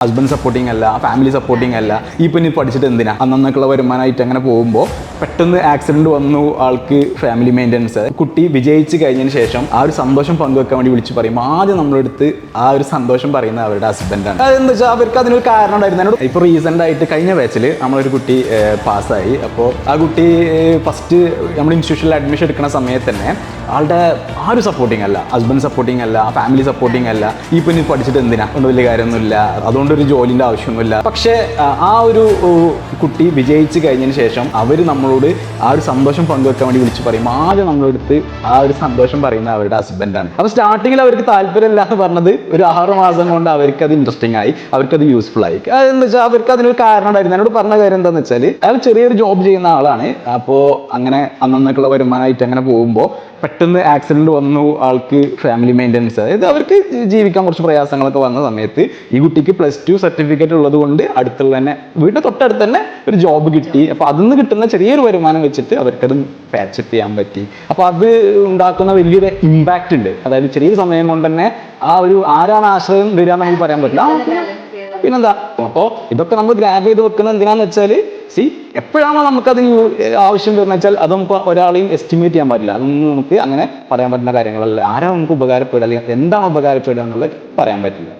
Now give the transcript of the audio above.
Husband supporting അല്ല family supporting അല്ല ഈ പെണ്ണി പഠിച്ചിട്ട് എന്തിനാ? അന്നന്നൊക്കെയുള്ള വരുമാനമായിട്ട് അങ്ങനെ പോകുമ്പോൾ പെട്ടെന്ന് ആക്സിഡന്റ് വന്നു ആൾക്ക് ഫാമിലി മെയിന്റനൻസ് കുട്ടി വിജയിച്ച് കഴിഞ്ഞതിന് ശേഷം ആ ഒരു സന്തോഷം പങ്കുവെക്കാൻ വേണ്ടി വിളിച്ച് പറയുമ്പോൾ ആദ്യം നമ്മളെടുത്ത് ആ ഒരു സന്തോഷം പറയുന്നത് അവരുടെ ഹസ്ബൻഡാണ് അതെന്താ വെച്ചാൽ അവർക്ക് അതിനൊരു കാരണം ഉണ്ടായിരുന്നു. ഇപ്പൊ റീസെന്റ് ആയിട്ട് കഴിഞ്ഞ ബാച്ചിൽ നമ്മളൊരു കുട്ടി പാസ്സായി അപ്പോൾ ആ കുട്ടി ഫസ്റ്റ് നമ്മൾ ഇൻസ്റ്റിറ്റ്യൂഷനിൽ അഡ്മിഷൻ എടുക്കുന്ന സമയത്ത് തന്നെ ആളുടെ ആരും സപ്പോർട്ടിങ് അല്ല ഹസ്ബൻഡ് സപ്പോർട്ടിങ് അല്ല ഫാമിലി സപ്പോർട്ടിങ് അല്ല. ഈ പിന്നെ പഠിച്ചിട്ട് എന്തിനാ? കൊണ്ട് വലിയ കാര്യമൊന്നുമില്ല. അതുകൊണ്ട് ഒരു ജോലിന്റെ ആവശ്യമൊന്നുമില്ല. പക്ഷേ ആ, ഒരു കുട്ടി വിജയിച്ച് കഴിഞ്ഞതിന് ശേഷം അവർ നമ്മളോട് ആ ഒരു സന്തോഷം പങ്കുവെക്കാൻ വേണ്ടി വിളിച്ച് പറയും. ആദ്യം നമ്മളെടുത്ത് ആ ഒരു സന്തോഷം പറയുന്നത് അവരുടെ ഹസ്ബൻഡാണ് അപ്പോൾ സ്റ്റാർട്ടിങ്ങിൽ അവർക്ക് താല്പര്യമില്ല എന്ന് പറഞ്ഞത് ഒരു ആറ് മാസം കൊണ്ട് അവർക്ക് അത് ഇൻട്രസ്റ്റിംഗ് ആയി. അവർക്ക് അത് യൂസ്ഫുൾ ആയി. അതെന്ന് വെച്ചാൽ അവർക്ക് അതിനൊരു കാരണം ഉണ്ടായിരുന്നു. എന്നോട് പറഞ്ഞ കാര്യം എന്താണെന്ന് വെച്ചാൽ അയാൾ ചെറിയൊരു ജോബ് ചെയ്യുന്ന ആളാണ്. അപ്പോൾ അങ്ങനെ അന്നന്നൊക്കെയുള്ള വരുമാനമായിട്ട് അങ്ങനെ പോകുമ്പോൾ പെട്ടെന്ന് ആക്സിഡന്റ് വന്നു ആൾക്ക് ഫാമിലി മെയിന്റനൻസ് അതായത് അവർക്ക് ജീവിക്കാൻ കുറച്ച് പ്രയാസങ്ങളൊക്കെ വന്ന സമയത്ത് ഈ കുട്ടിക്ക് പ്ലസ് ടു സർട്ടിഫിക്കറ്റ് ഉള്ളത് കൊണ്ട് അടുത്തുള്ള തന്നെ വീടിന്റെ തൊട്ടടുത്ത് തന്നെ ഒരു ജോബ് കിട്ടി. അപ്പോൾ അതിൽ നിന്ന് കിട്ടുന്ന ചെറിയൊരു വരുമാനം വെച്ചിട്ട് അവർക്കത് പാച്ചപ്പ് ചെയ്യാൻ പറ്റി. അപ്പോൾ അത് ഉണ്ടാക്കുന്ന വലിയൊരു ഇമ്പാക്റ്റ് ഉണ്ട്. അതായത് ചെറിയ സമയം കൊണ്ട് തന്നെ ആ ഒരു ആരാണ് ആശ്രയം വരിക നമുക്ക് പറയാൻ പറ്റില്ല. പിന്നെന്താ അപ്പോൾ ഇതൊക്കെ നമ്മൾ ഗ്രാബ് ചെയ്ത് വെക്കുന്നത് എന്തിനാന്ന് വെച്ചാൽ സി എപ്പോഴാണോ നമുക്കത് ആവശ്യം വരുന്നത് വെച്ചാൽ അത് നമുക്ക് ഒരാളെയും എസ്റ്റിമേറ്റ് ചെയ്യാൻ പറ്റില്ല. അതൊന്നും നമുക്ക് അങ്ങനെ പറയാൻ പറ്റുന്ന കാര്യങ്ങളല്ല. ആരാ നമുക്ക് ഉപകാരപ്പെടുക? അല്ലെങ്കിൽ എന്താണ് ഉപകാരപ്പെടുക എന്നുള്ളത് പറയാൻ പറ്റില്ല.